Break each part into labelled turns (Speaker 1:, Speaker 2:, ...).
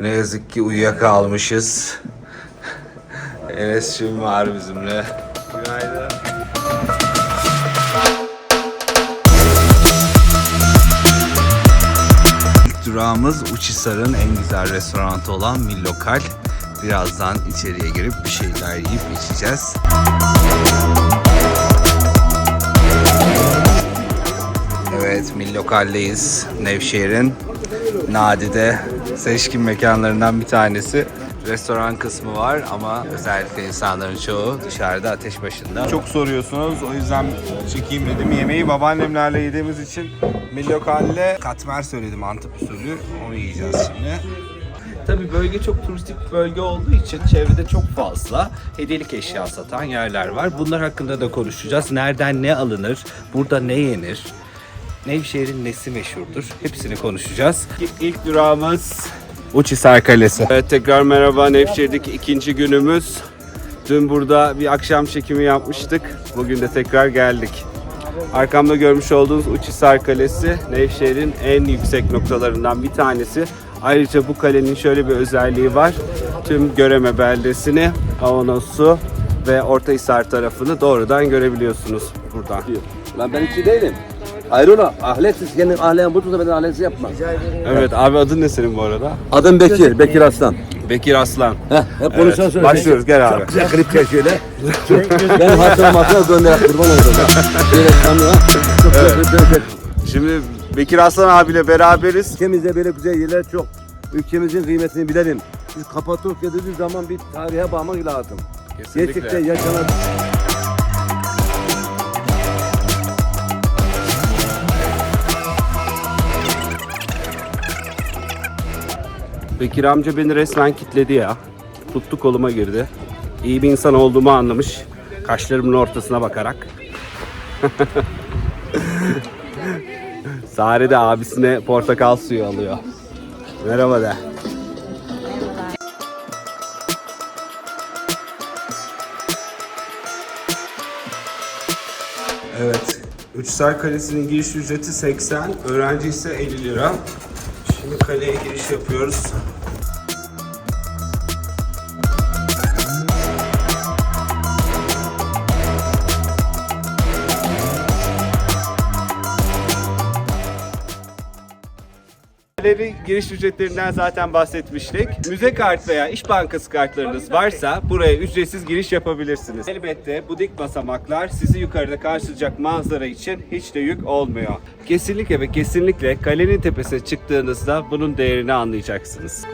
Speaker 1: Ne yazık ki uyuyakalmışız. Enes'cim var bizimle. Günaydın. İlk durağımız Uçhisar'ın en güzel restoranı olan Millokal. Birazdan içeriye girip bir şeyler yiyip içeceğiz. Evet, Millokal'deyiz. Nevşehir'in nadide seçkin mekanlarından bir tanesi. Restoran kısmı var ama özellikle insanların çoğu dışarıda ateş başında.
Speaker 2: Çok soruyorsunuz. O yüzden çekeyim dedim. Yemeği babaannemlerle yediğimiz için millokalle katmer söyledim Antep usulü. Onu yiyeceğiz şimdi.
Speaker 1: Tabii bölge çok turistik bir bölge olduğu için çevrede çok fazla hediyelik eşya satan yerler var. Bunlar hakkında da konuşacağız. Nereden ne alınır? Burada ne yenir? Nevşehir'in nesi meşhurdur? Hepsini konuşacağız. İlk durağımız Uçhisar Kalesi.
Speaker 2: Evet tekrar merhaba. Nevşehir'deki ikinci günümüz. Dün burada bir akşam çekimi yapmıştık. Bugün de tekrar geldik. Arkamda görmüş olduğunuz Uçhisar Kalesi Nevşehir'in en yüksek noktalarından bir tanesi. Ayrıca bu kalenin şöyle bir özelliği var. Tüm Göreme beldesini, Avanos'u ve Ortahisar tarafını doğrudan görebiliyorsunuz buradan.
Speaker 3: Lan ben içi değilim. Hayrola ahletsiz kendin ahleyen bulduysa benden ahletsiz yapma.
Speaker 2: Evet abi adın ne senin bu arada?
Speaker 3: Adım Bekir, Bekir Aslan.
Speaker 2: Bekir Aslan.
Speaker 3: Heh, hep konuşan
Speaker 2: Evet,
Speaker 3: söyle.
Speaker 2: başlıyoruz, gel abi.
Speaker 3: Çok güzel klip şöyle. ben hatırım hatırım gönder kurban oldum. Böyle kamera. Çok çek.
Speaker 2: Şimdi Bekir Aslan abiyle beraberiz.
Speaker 3: Ülkemizde böyle güzel yerler çok. Ülkemizin kıymetini bilelim. Biz Kapadokya dediği zaman bir tarihe bağlamak lazım. Gerçekten yaşanan
Speaker 2: Bekir amca beni resmen kitledi ya. Tuttu koluma girdi. İyi bir insan olduğumu anlamış. Kaşlarımın ortasına bakarak. Sare de abisine portakal suyu alıyor. Merhaba de. Evet. Üçsel Kalesi'nin giriş ücreti 80, öğrenci ise 50 lira. Şimdi kaleye giriş yapıyoruz. Galeri giriş ücretlerinden zaten bahsetmiştik. Müze kart veya İş Bankası kartlarınız varsa buraya ücretsiz giriş yapabilirsiniz. Elbette bu dik basamaklar sizi yukarıda karşılayacak manzara için hiç de yük olmuyor. Kesinlikle ve kesinlikle kalenin tepesine çıktığınızda bunun değerini anlayacaksınız.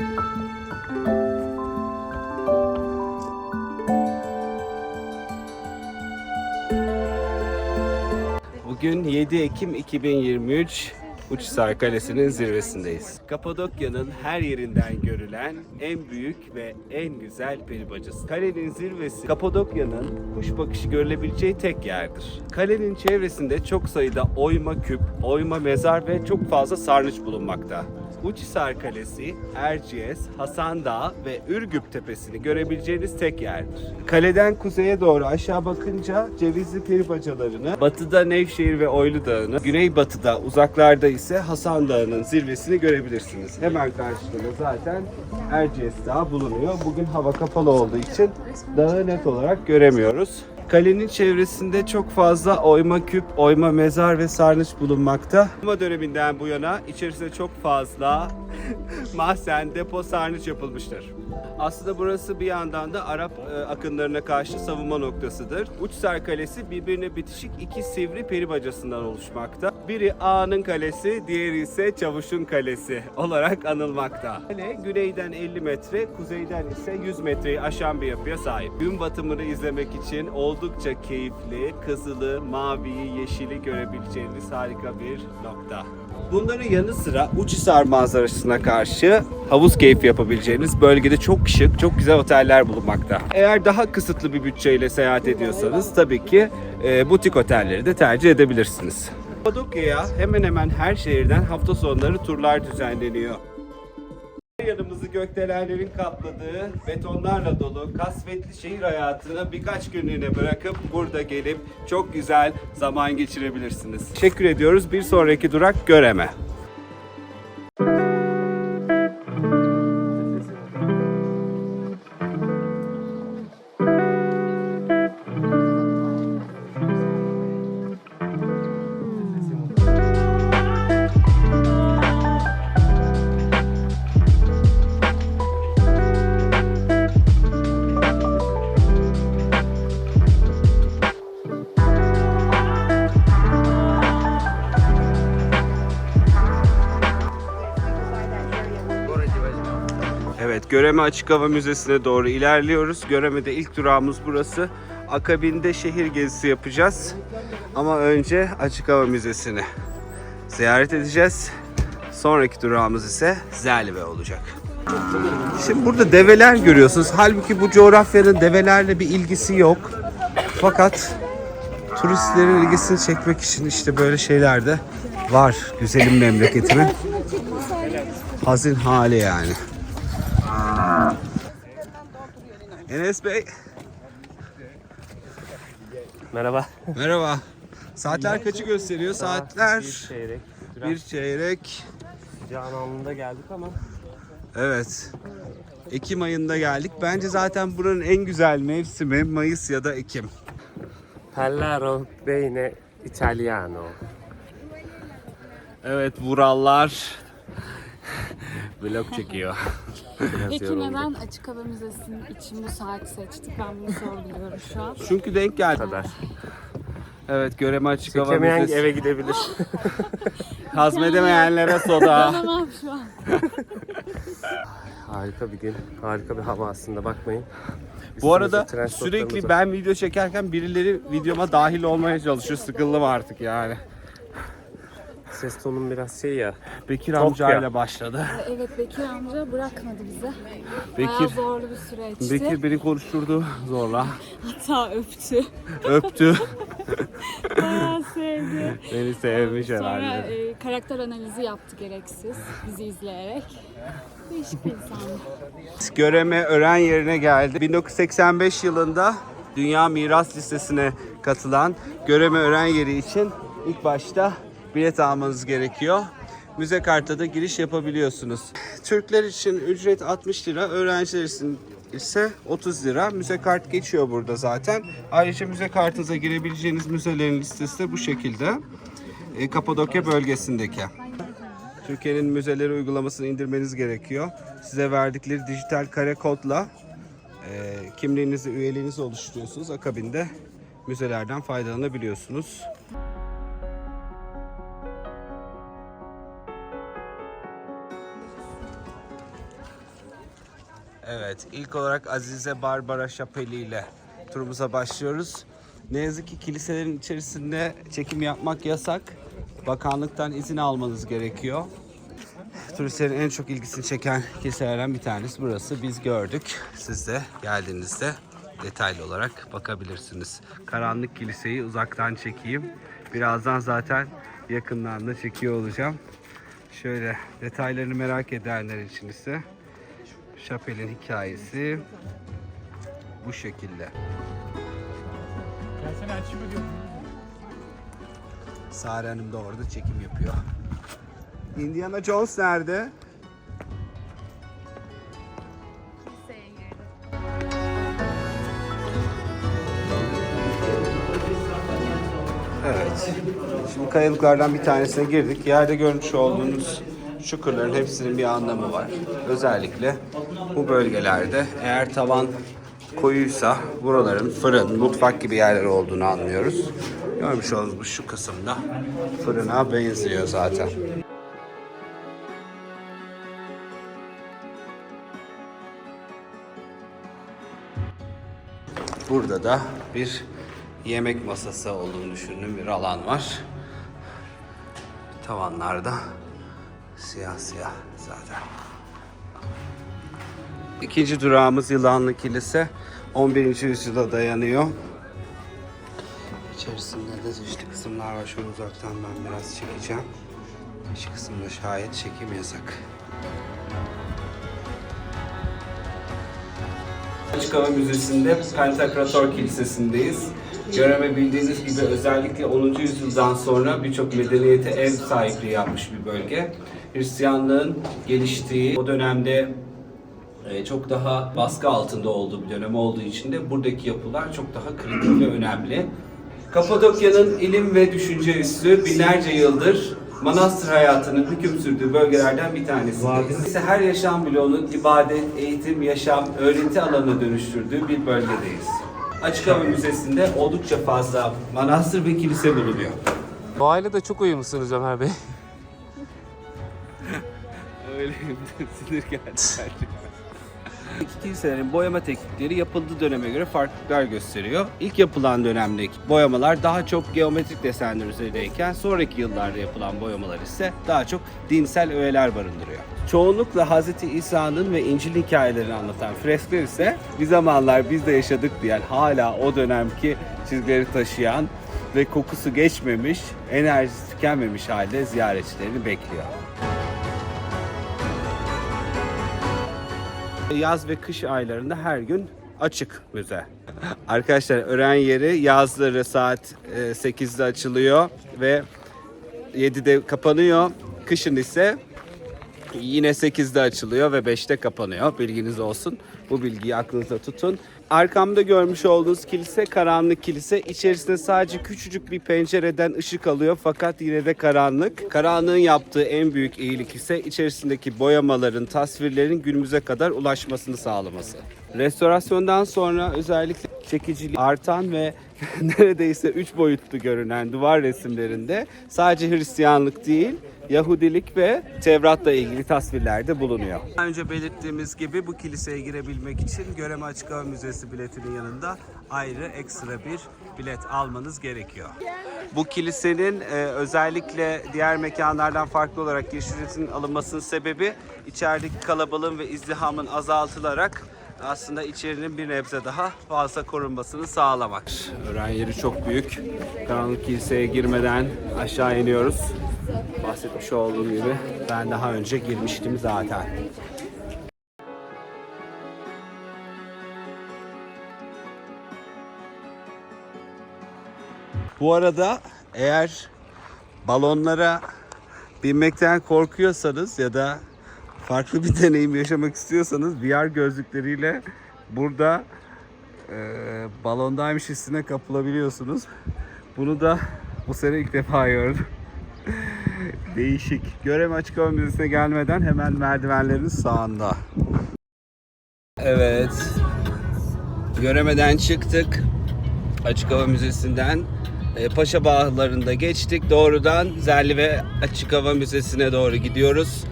Speaker 2: Bugün 7 Ekim 2023 Uçhisar Kalesi'nin zirvesindeyiz. Kapadokya'nın her yerinden görülen en büyük ve en güzel peri bacası. Kalenin zirvesi Kapadokya'nın kuş bakışı görülebileceği tek yerdir. Kalenin çevresinde çok sayıda oyma küp, oyma mezar ve çok fazla sarnıç bulunmakta. Uçhisar Kalesi, Erciyes, Hasan Dağı ve Ürgüp Tepesi'ni görebileceğiniz tek yerdir. Kaleden kuzeye doğru aşağı bakınca Cevizli Peri bacalarını, batıda Nevşehir ve Oylu Dağı'nı, güneybatıda uzaklarda ise Hasan Dağı'nın zirvesini görebilirsiniz. Hemen karşısında zaten Erciyes Dağı bulunuyor. Bugün hava kapalı olduğu için dağı net olarak göremiyoruz. Kalenin çevresinde çok fazla oyma küp, oyma mezar ve sarnıç bulunmakta. Roma döneminden bu yana içerisinde çok fazla mahzen, depo, sarnıç yapılmıştır. Aslında burası bir yandan da Arap e, akınlarına karşı savunma noktasıdır. Uçsar Kalesi birbirine bitişik iki sivri peri bacasından oluşmakta. Biri Ağa'nın kalesi, diğeri ise Çavuş'un kalesi olarak anılmakta. Kale güneyden 50 metre, kuzeyden ise 100 metreyi aşan bir yapıya sahip. Gün batımını izlemek için oldukça keyifli, kızılı, maviyi, yeşili görebileceğiniz harika bir nokta. Bunların yanı sıra Uçhisar manzarasına karşı havuz keyfi yapabileceğiniz bölgede çok şık, çok güzel oteller bulunmakta. Eğer daha kısıtlı bir bütçeyle seyahat ediyorsanız tabii ki e, butik otelleri de tercih edebilirsiniz. Kapadokya'ya hemen hemen her şehirden hafta sonları turlar düzenleniyor. Yanımızı gökdelenlerin kapladığı, betonlarla dolu, kasvetli şehir hayatını birkaç günlüğüne bırakıp burada gelip çok güzel zaman geçirebilirsiniz. Teşekkür ediyoruz. Bir sonraki durak Göreme. Göreme Açık Hava Müzesi'ne doğru ilerliyoruz. Göreme'de ilk durağımız burası. Akabinde şehir gezisi yapacağız. Ama önce Açık Hava Müzesi'ni ziyaret edeceğiz. Sonraki durağımız ise Zelve olacak. Şimdi burada develer görüyorsunuz. Halbuki bu coğrafyanın develerle bir ilgisi yok. Fakat turistlerin ilgisini çekmek için işte böyle şeyler de var güzelim memleketimin. Hazin hali yani. Enes Bey.
Speaker 4: Merhaba.
Speaker 2: Merhaba. Saatler kaçı gösteriyor? Saatler
Speaker 4: Bir çeyrek. Biraz
Speaker 2: bir çeyrek.
Speaker 4: sıcağın anında geldik ama
Speaker 2: Evet. Ekim ayında geldik. Bence zaten buranın en güzel mevsimi Mayıs ya da Ekim.
Speaker 4: Pallaro bene italiano.
Speaker 2: Evet Vurallar vlog çekiyor.
Speaker 4: Yoruldum.
Speaker 5: neden Açık Hava Müzesi'nin için bu saati seçtik? Ben bunu sorguluyorum şu an.
Speaker 2: Çünkü denk geldi.
Speaker 4: kadar.
Speaker 2: Evet Göreme Açık Hava
Speaker 4: Çekemeyen
Speaker 2: Müzesi.
Speaker 4: eve gidebilir.
Speaker 2: Hazmedemeyenlere soda.
Speaker 5: Tamam şu an.
Speaker 4: harika bir gün. Harika bir hava aslında bakmayın.
Speaker 2: Bu arada
Speaker 4: Üstümüzde trench
Speaker 2: sürekli
Speaker 4: var.
Speaker 2: ben video çekerken birileri videoma dahil olmaya çalışıyor. Sıkıldım artık yani.
Speaker 4: Ses tonum biraz şey ya.
Speaker 2: Bekir
Speaker 4: Top
Speaker 2: amcayla
Speaker 4: ya.
Speaker 2: başladı.
Speaker 5: Evet Bekir amca bırakmadı bizi. Bayağı
Speaker 2: Bekir
Speaker 5: zorlu bir süreçti.
Speaker 2: Bekir beni konuşturdu zorla.
Speaker 5: Hatta öptü.
Speaker 2: Öptü.
Speaker 5: Bayağı sevdi.
Speaker 2: Beni sevmiş
Speaker 5: Sonra
Speaker 2: herhalde.
Speaker 5: e, karakter analizi yaptı gereksiz bizi izleyerek. Değişik bir insandı.
Speaker 2: Göreme öğren yerine geldi. 1985 yılında Dünya Miras Listesi'ne katılan Göreme öğren yeri için ilk başta bilet almanız gerekiyor. Müze kartla da giriş yapabiliyorsunuz. Türkler için ücret 60 lira, öğrenciler için ise 30 lira. Müze kart geçiyor burada zaten. Ayrıca müze kartınıza girebileceğiniz müzelerin listesi de bu şekilde. E, Kapadokya bölgesindeki. Türkiye'nin müzeleri uygulamasını indirmeniz gerekiyor. Size verdikleri dijital kare kodla e, kimliğinizi, üyeliğinizi oluşturuyorsunuz. Akabinde müzelerden faydalanabiliyorsunuz. Evet, ilk olarak Azize Barbara Şapeli ile turumuza başlıyoruz. Ne yazık ki kiliselerin içerisinde çekim yapmak yasak. Bakanlıktan izin almanız gerekiyor. Turistlerin en çok ilgisini çeken kiliselerden bir tanesi burası. Biz gördük. Siz de geldiğinizde detaylı olarak bakabilirsiniz. Karanlık kiliseyi uzaktan çekeyim. Birazdan zaten yakından da çekiyor olacağım. Şöyle detaylarını merak edenler için ise Şapel'in hikayesi bu şekilde. Sare Hanım da orada çekim yapıyor. Indiana Jones nerede? Evet. Şimdi kayalıklardan bir tanesine girdik. Yerde görmüş olduğunuz çukurların hepsinin bir anlamı var. Özellikle bu bölgelerde eğer tavan koyuysa buraların fırın, mutfak gibi yerler olduğunu anlıyoruz. Görmüş olduğunuz şu kısımda fırına benziyor zaten. Burada da bir yemek masası olduğunu düşündüğüm bir alan var. Tavanlarda siyah siyah zaten. İkinci durağımız Yılanlı Kilise. 11. yüzyıla dayanıyor. İçerisinde de çeşitli kısımlar var. Şöyle uzaktan ben biraz çekeceğim. Şu kısımda şayet çekim yasak. Açık Hava Müzesi'nde Pentakrator Kilisesi'ndeyiz. Göreme bildiğiniz gibi özellikle 10. yüzyıldan sonra birçok medeniyete ev sahipliği yapmış bir bölge. Hristiyanlığın geliştiği o dönemde e, çok daha baskı altında olduğu bir dönem olduğu için de buradaki yapılar çok daha kritik ve önemli. Kapadokya'nın ilim ve düşünce üssü binlerce yıldır manastır hayatının hüküm sürdüğü bölgelerden bir tanesi. Ise her yaşam bloğunun ibadet, eğitim, yaşam, öğreti alanına dönüştürdüğü bir bölgedeyiz. Açık Hava Müzesi'nde oldukça fazla manastır ve kilise bulunuyor.
Speaker 4: Doğayla da çok uyumlusunuz Ömer Bey.
Speaker 2: Öyle sinir geldi İki kiliselerin boyama teknikleri yapıldığı döneme göre farklılıklar gösteriyor. İlk yapılan dönemdeki boyamalar daha çok geometrik desenler üzerindeyken sonraki yıllarda yapılan boyamalar ise daha çok dinsel öğeler barındırıyor. Çoğunlukla Hz. İsa'nın ve İncil hikayelerini anlatan freskler ise bir zamanlar biz de yaşadık diyen hala o dönemki çizgileri taşıyan ve kokusu geçmemiş, enerjisi tükenmemiş halde ziyaretçilerini bekliyor. Yaz ve kış aylarında her gün açık müze. Arkadaşlar öğren yeri yazları saat e, 8'de açılıyor ve 7'de kapanıyor. Kışın ise yine 8'de açılıyor ve 5'te kapanıyor. Bilginiz olsun. Bu bilgiyi aklınızda tutun. Arkamda görmüş olduğunuz kilise karanlık kilise. İçerisinde sadece küçücük bir pencereden ışık alıyor fakat yine de karanlık. Karanlığın yaptığı en büyük iyilik ise içerisindeki boyamaların, tasvirlerin günümüze kadar ulaşmasını sağlaması. Restorasyondan sonra özellikle çekiciliği artan ve neredeyse üç boyutlu görünen duvar resimlerinde sadece Hristiyanlık değil, Yahudilik ve Tevrat'la ilgili tasvirler de bulunuyor. Daha önce belirttiğimiz gibi bu kiliseye girebilmek için Göreme Açık Hava Müzesi biletinin yanında ayrı ekstra bir bilet almanız gerekiyor. Bu kilisenin e, özellikle diğer mekanlardan farklı olarak giriş ücretinin alınmasının sebebi içerideki kalabalığın ve izdihamın azaltılarak aslında içerinin bir nebze daha fazla korunmasını sağlamak. Öğren yeri çok büyük. Karanlık kiliseye girmeden aşağı iniyoruz. Bahsetmiş olduğum gibi ben daha önce girmiştim zaten. Bu arada eğer balonlara binmekten korkuyorsanız ya da farklı bir deneyim yaşamak istiyorsanız VR gözlükleriyle burada e, balondaymış hissine kapılabiliyorsunuz. Bunu da bu sene ilk defa gördüm. Değişik. Göreme Açık Hava Müzesi'ne gelmeden hemen merdivenlerin sağında. Evet. Göremeden çıktık. Açık Hava Müzesi'nden e, Paşa Bağları'nda geçtik. Doğrudan Zerli ve Açık Hava Müzesi'ne doğru gidiyoruz.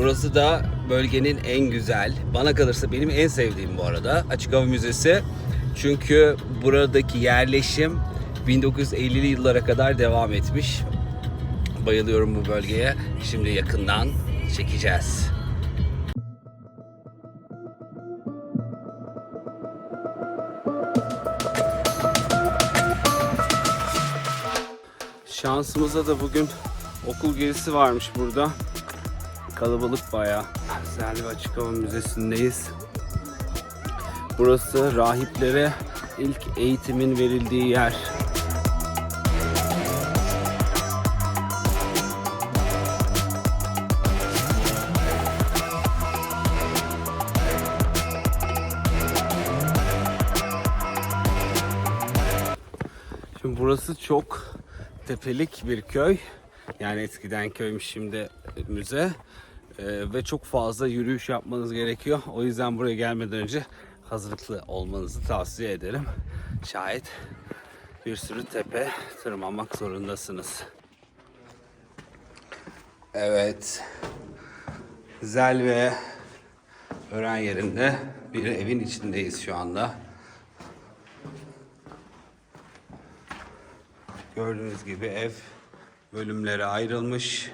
Speaker 2: Burası da bölgenin en güzel, bana kalırsa benim en sevdiğim bu arada Açık Hava Müzesi. Çünkü buradaki yerleşim 1950'li yıllara kadar devam etmiş. Bayılıyorum bu bölgeye. Şimdi yakından çekeceğiz. Şansımıza da bugün okul gezisi varmış burada. Kalabalık bayağı. Ve Açık Hava Müzesi'ndeyiz. Burası rahiplere ilk eğitimin verildiği yer. Şimdi burası çok tepelik bir köy. Yani eskiden köymüş şimdi müze. Ee, ve çok fazla yürüyüş yapmanız gerekiyor. O yüzden buraya gelmeden önce hazırlıklı olmanızı tavsiye ederim. Şayet bir sürü tepe tırmanmak zorundasınız. Evet. Zel ve öğren yerinde bir evin içindeyiz şu anda. Gördüğünüz gibi ev bölümlere ayrılmış.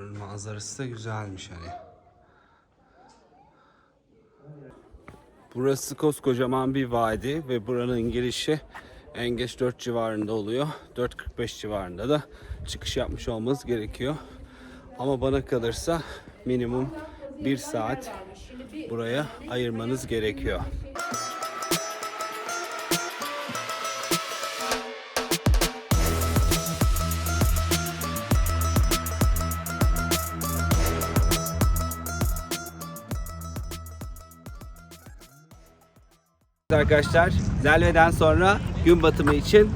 Speaker 2: Buranın manzarası da güzelmiş hani. Burası koskocaman bir vadi ve buranın girişi en geç 4 civarında oluyor. 4.45 civarında da çıkış yapmış olmanız gerekiyor. Ama bana kalırsa minimum 1 saat buraya ayırmanız gerekiyor. Arkadaşlar Zelve'den sonra gün batımı için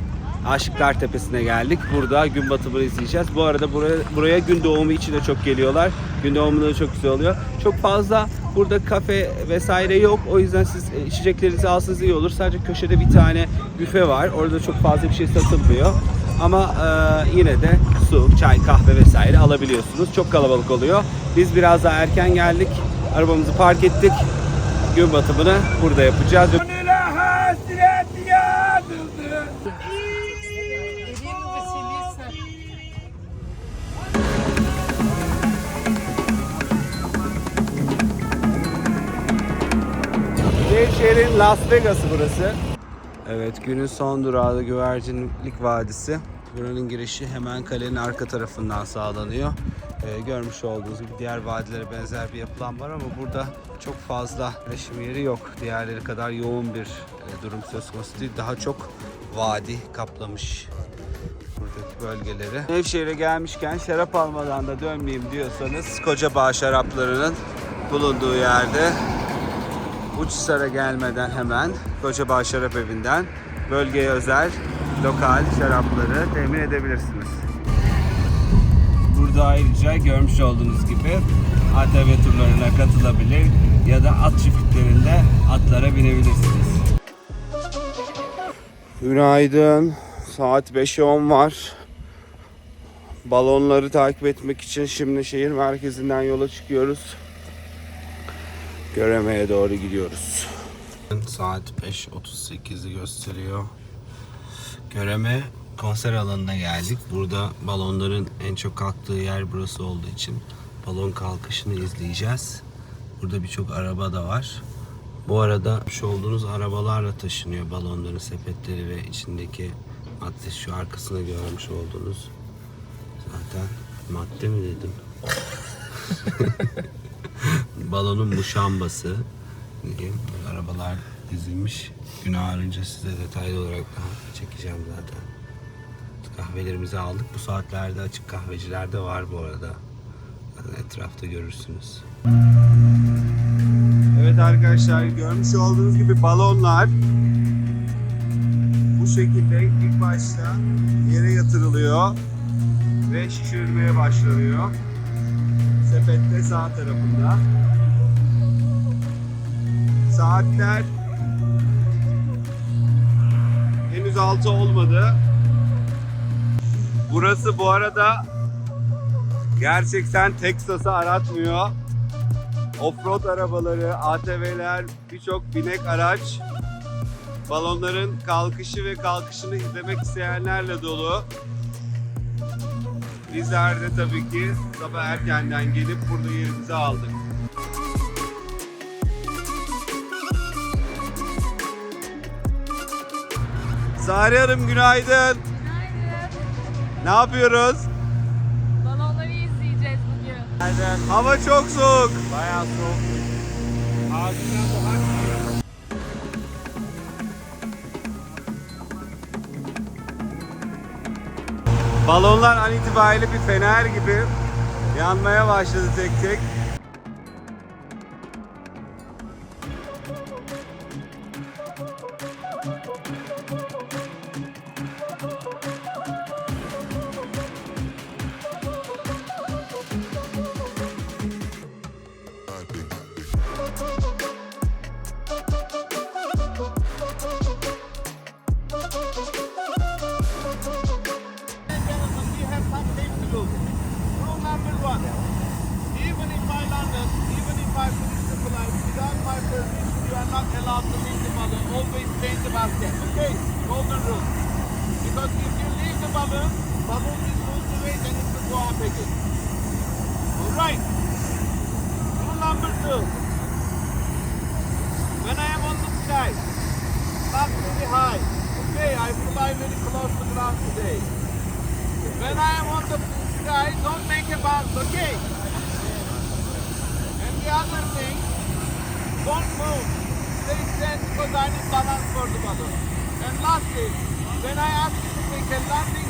Speaker 2: Aşıklar Tepesi'ne geldik. Burada gün batımını izleyeceğiz. Bu arada buraya, buraya gün doğumu için de çok geliyorlar. Gün doğumunda da çok güzel oluyor. Çok fazla burada kafe vesaire yok. O yüzden siz e, içeceklerinizi alsanız iyi olur. Sadece köşede bir tane büfe var. Orada çok fazla bir şey satılmıyor. ama e, yine de su, çay, kahve vesaire alabiliyorsunuz. Çok kalabalık oluyor. Biz biraz daha erken geldik. Arabamızı park ettik. Gün batımını burada yapacağız. Nevşehir'in Las Vegas'ı burası. Evet günün son durağı Güvercinlik Vadisi. Buranın girişi hemen kalenin arka tarafından sağlanıyor. Ee, görmüş olduğunuz gibi diğer vadilere benzer bir yapılan var ama burada çok fazla reşim yeri yok. Diğerleri kadar yoğun bir e, durum söz konusu değil. Daha çok vadi kaplamış buradaki bölgeleri. Nevşehir'e gelmişken şarap almadan da dönmeyeyim diyorsanız Kocabağ şaraplarının bulunduğu yerde Uçsar'a gelmeden hemen Kocabağ Şarap Evi'nden bölgeye özel lokal şarapları temin edebilirsiniz. Burada ayrıca görmüş olduğunuz gibi ATV turlarına katılabilir ya da at çiftliklerinde atlara binebilirsiniz. Günaydın. Saat 5'e 10 var. Balonları takip etmek için şimdi şehir merkezinden yola çıkıyoruz. Göreme'ye doğru gidiyoruz. Saat 5.38'i gösteriyor. Göreme konser alanına geldik. Burada balonların en çok kalktığı yer burası olduğu için balon kalkışını izleyeceğiz. Burada birçok araba da var. Bu arada şu olduğunuz arabalarla taşınıyor balonların sepetleri ve içindeki madde şu arkasında görmüş olduğunuz zaten madde mi dedim? balonun muşambası diyeyim. Arabalar dizilmiş. Gün ağarınca size detaylı olarak daha çekeceğim zaten. Kahvelerimizi aldık. Bu saatlerde açık kahveciler de var bu arada. Etrafta görürsünüz. Evet arkadaşlar görmüş olduğunuz gibi balonlar bu şekilde ilk başta yere yatırılıyor ve şişirilmeye başlanıyor. Sepette sağ tarafında. Saatler henüz 6 olmadı. Burası bu arada gerçekten Texas'ı aratmıyor. Offroad arabaları, ATV'ler, birçok binek araç balonların kalkışı ve kalkışını izlemek isteyenlerle dolu. Bizler de tabii ki sabah erkenden gelip burada yerimizi aldık. Sari Hanım günaydın. Ne yapıyoruz?
Speaker 5: Balonları izleyeceğiz bugün.
Speaker 2: Hava çok soğuk.
Speaker 4: Bayağı soğuk. Ağzından buhar
Speaker 2: Balonlar an itibariyle bir fener gibi yanmaya başladı tek tek.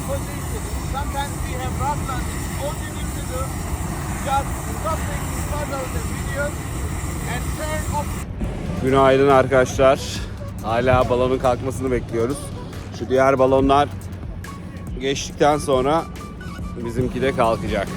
Speaker 6: Position, sometimes we have landings. All you need to do, just stop taking photos and videos and turn off
Speaker 2: Günaydın arkadaşlar. Hala balonun kalkmasını bekliyoruz. Şu diğer balonlar geçtikten sonra bizimki de kalkacak.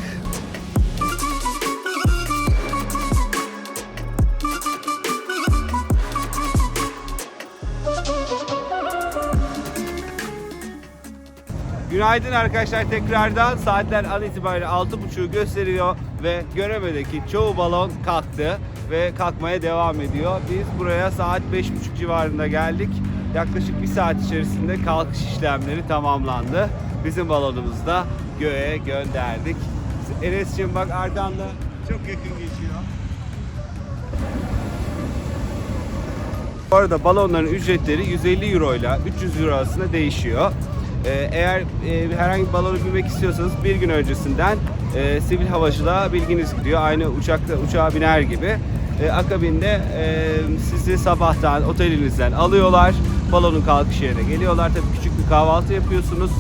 Speaker 2: Günaydın arkadaşlar tekrardan. Saatler an itibariyle 6.30'u gösteriyor ve Göreme'deki çoğu balon kalktı ve kalkmaya devam ediyor. Biz buraya saat 5.30 civarında geldik. Yaklaşık bir saat içerisinde kalkış işlemleri tamamlandı. Bizim balonumuzu da göğe gönderdik. Enes'ciğim bak Ardan'la çok yakın geçiyor. Bu arada balonların ücretleri 150 euro ile 300 euro arasında değişiyor. Ee, eğer e, herhangi bir balonu binmek istiyorsanız bir gün öncesinden e, sivil havacılığa bilginiz gidiyor. Aynı uçakta uçağa biner gibi. E, akabinde e, sizi sabahtan otelinizden alıyorlar. Balonun kalkış yerine geliyorlar. Tabii küçük bir kahvaltı yapıyorsunuz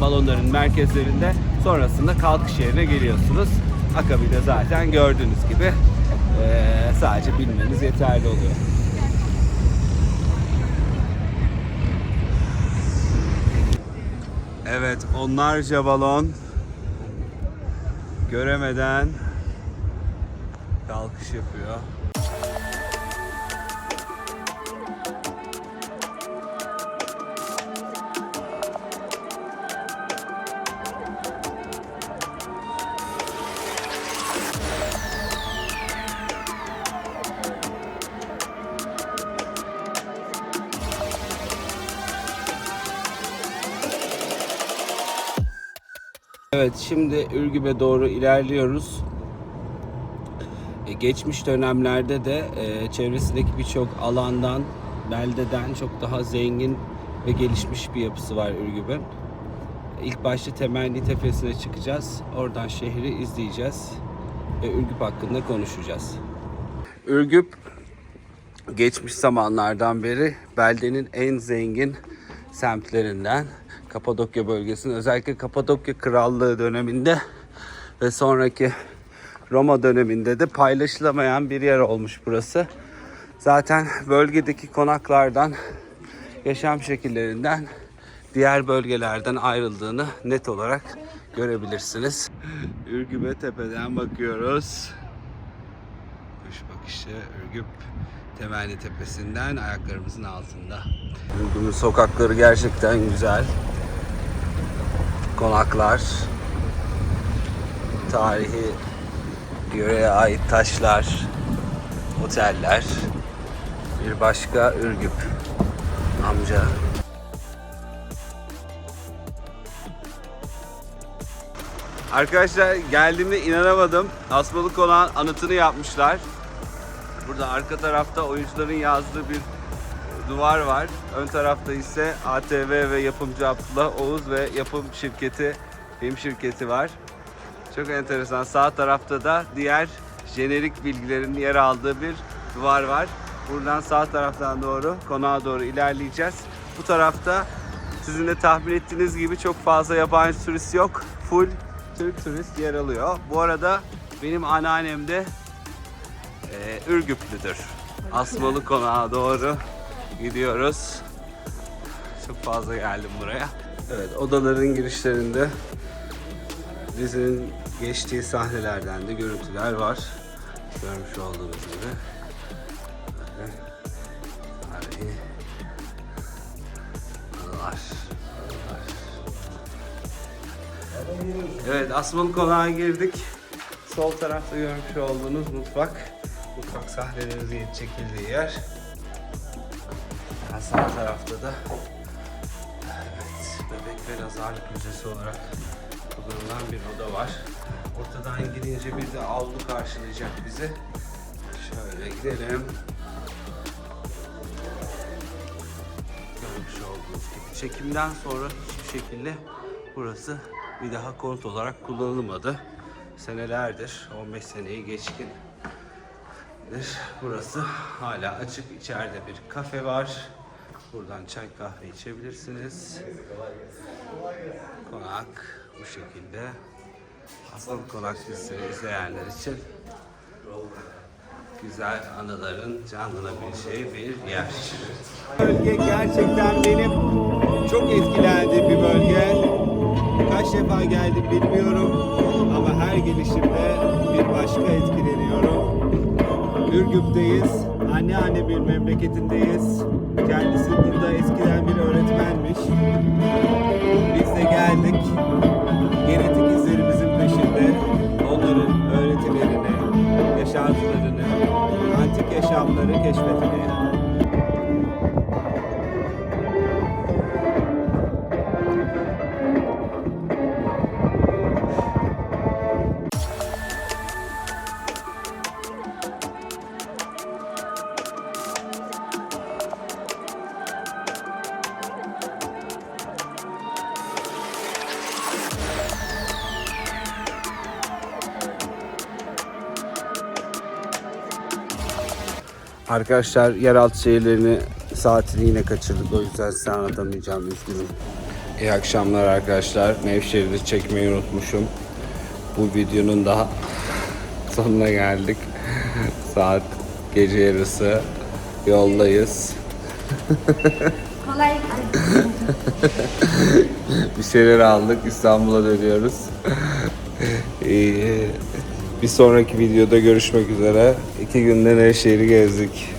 Speaker 2: balonların merkezlerinde. Sonrasında kalkış yerine geliyorsunuz. Akabinde zaten gördüğünüz gibi sadece bilmeniz yeterli oluyor. Evet, onlarca balon göremeden kalkış yapıyor. Evet şimdi Ürgüp'e doğru ilerliyoruz. E, geçmiş dönemlerde de e, çevresindeki birçok alandan, beldeden çok daha zengin ve gelişmiş bir yapısı var Ürgüp'ün. İlk başta Temelli Tepesi'ne çıkacağız. Oradan şehri izleyeceğiz ve Ürgüp hakkında konuşacağız. Ürgüp geçmiş zamanlardan beri beldenin en zengin semtlerinden Kapadokya bölgesinin özellikle Kapadokya Krallığı döneminde ve sonraki Roma döneminde de paylaşılamayan bir yer olmuş burası. Zaten bölgedeki konaklardan, yaşam şekillerinden diğer bölgelerden ayrıldığını net olarak görebilirsiniz. Ürgüp'e tepeden bakıyoruz. Kuş bakışı Ürgüp Temelli Tepesi'nden ayaklarımızın altında. Ürgüp'ün sokakları gerçekten güzel. Konaklar, tarihi yöreye ait taşlar, oteller. Bir başka Ürgüp amca. Arkadaşlar geldiğimde inanamadım. Asmalı Konağın anıtını yapmışlar. Burada arka tarafta oyuncuların yazdığı bir duvar var. Ön tarafta ise ATV ve yapımcı Abdullah Oğuz ve yapım şirketi, film şirketi var. Çok enteresan. Sağ tarafta da diğer jenerik bilgilerin yer aldığı bir duvar var. Buradan sağ taraftan doğru, konağa doğru ilerleyeceğiz. Bu tarafta sizin de tahmin ettiğiniz gibi çok fazla yabancı turist yok. Full Türk turist yer alıyor. Bu arada benim anneannem de e, Ürgüplüdür. Asmalı konağa doğru gidiyoruz. Çok fazla geldim buraya. Evet odaların girişlerinde dizinin geçtiği sahnelerden de görüntüler var. Görmüş olduğunuz gibi. Evet Asmalı Konağa girdik. Sol tarafta görmüş olduğunuz mutfak. Mutfak sahnelerimizin çekildiği yer. Hemen sağ tarafta da evet, Bebek ve Nazarlık Müzesi olarak kullanılan bir oda var. Ortadan girince bir de avlu karşılayacak bizi. Şöyle gidelim. Görmüş olduğunuz gibi çekimden sonra hiçbir şekilde burası bir daha konut olarak kullanılmadı. Senelerdir, 15 seneyi geçkin Burası hala açık. İçeride bir kafe var. Buradan çay kahve içebilirsiniz. Konak bu şekilde. Asıl konak dizisini izleyenler için güzel anıların canlanabileceği bir yer. Bölge gerçekten benim çok etkilendiğim bir bölge. Kaç defa geldim bilmiyorum ama her gelişimde bir başka etkileniyorum. Ürgüp'teyiz. Anneanne bir memleketindeyiz. Kendisi burada eskiden bir öğretmenmiş. Biz İşte geldik. Genetik izlerimizin peşinde onların öğretilerini, yaşantılarını, antik yaşamları keşfetmeye. Arkadaşlar yeraltı şehirlerini saatini yine kaçırdık. O yüzden size anlatamayacağım üzgünüm. İyi akşamlar arkadaşlar. Nevşehir'de çekmeyi unutmuşum. Bu videonun daha sonuna geldik. Saat gece yarısı. Yoldayız. Bir şeyler aldık. İstanbul'a dönüyoruz. Bir sonraki videoda görüşmek üzere. İki günde Nevşehir'i gezdik.